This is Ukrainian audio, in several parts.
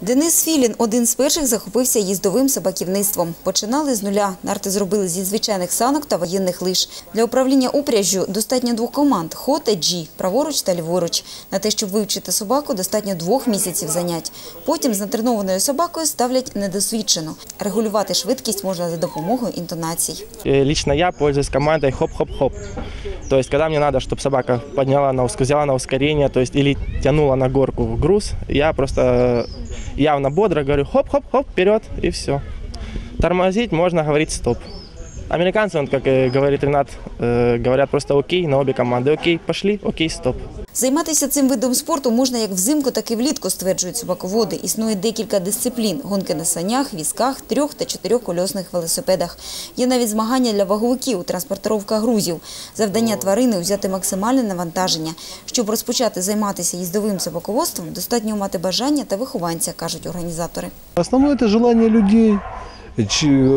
Денис Філін один з перших захопився їздовим собаківництвом. Починали з нуля. Нарти зробили зі звичайних санок та воєнних лиж. Для управління упряжжю достатньо двох команд – «Хо» та «Джі» – праворуч та ліворуч. На те, щоб вивчити собаку, достатньо двох місяців занять. Потім з натренованою собакою ставлять недосвідчену. Регулювати швидкість можна за допомогою інтонацій. Э, Лично я пользуюсь командой хоп-хоп-хоп. То есть, когда мне надо, чтобы собака подняла на, уск- взяла на ускорение, то есть, или тянула на горку в груз, я просто э, явно бодро говорю хоп-хоп-хоп, вперед, и все. Тормозить можно говорить стоп. Американцы, он, как э, говорит Ренат, э, говорят просто окей на обе команды. Окей, пошли, окей, стоп. Займатися цим видом спорту можна як взимку, так і влітку, стверджують собаководи. Існує декілька дисциплін – гонки на санях, візках, трьох- та чотирьохкольосних велосипедах. Є навіть змагання для ваговиків, транспортировка грузів. Завдання тварини – взяти максимальне навантаження. Щоб розпочати займатися їздовим собаководством, достатньо мати бажання та вихованця, кажуть організатори. Основное это желание людей.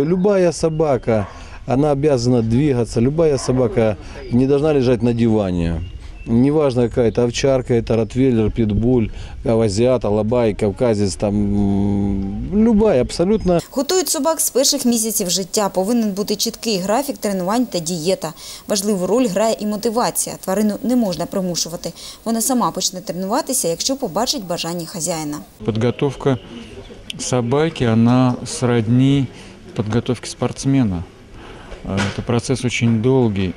Любая собака, она обязана двигаться. Любая собака не должна лежать на диване Неважно какая это овчарка, это ротвейлер, питбуль, азиат, алабай, кавказец, там м, любая абсолютно Готують собак з перших місяців життя. Повинен бути чіткий графік тренувань та дієта. Важливу роль грає і мотивація. Тварину не можна примушувати. Вона сама почне тренуватися, якщо побачить бажання хазяїна. Подготовка собаки, она сродни подготовке спортсмена. Э, Это процесс очень долгий.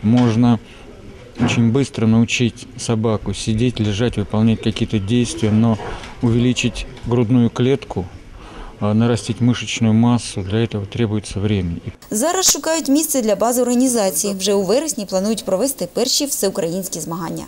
Можно очень быстро научить собаку сидеть, лежать, выполнять какие-то действия, но увеличить грудную клетку, э, нарастить мышечную массу, для этого требуется время. И Зараз шукають місце для бази організації. Вже у вересні планують провести перші всеукраїнські змагання.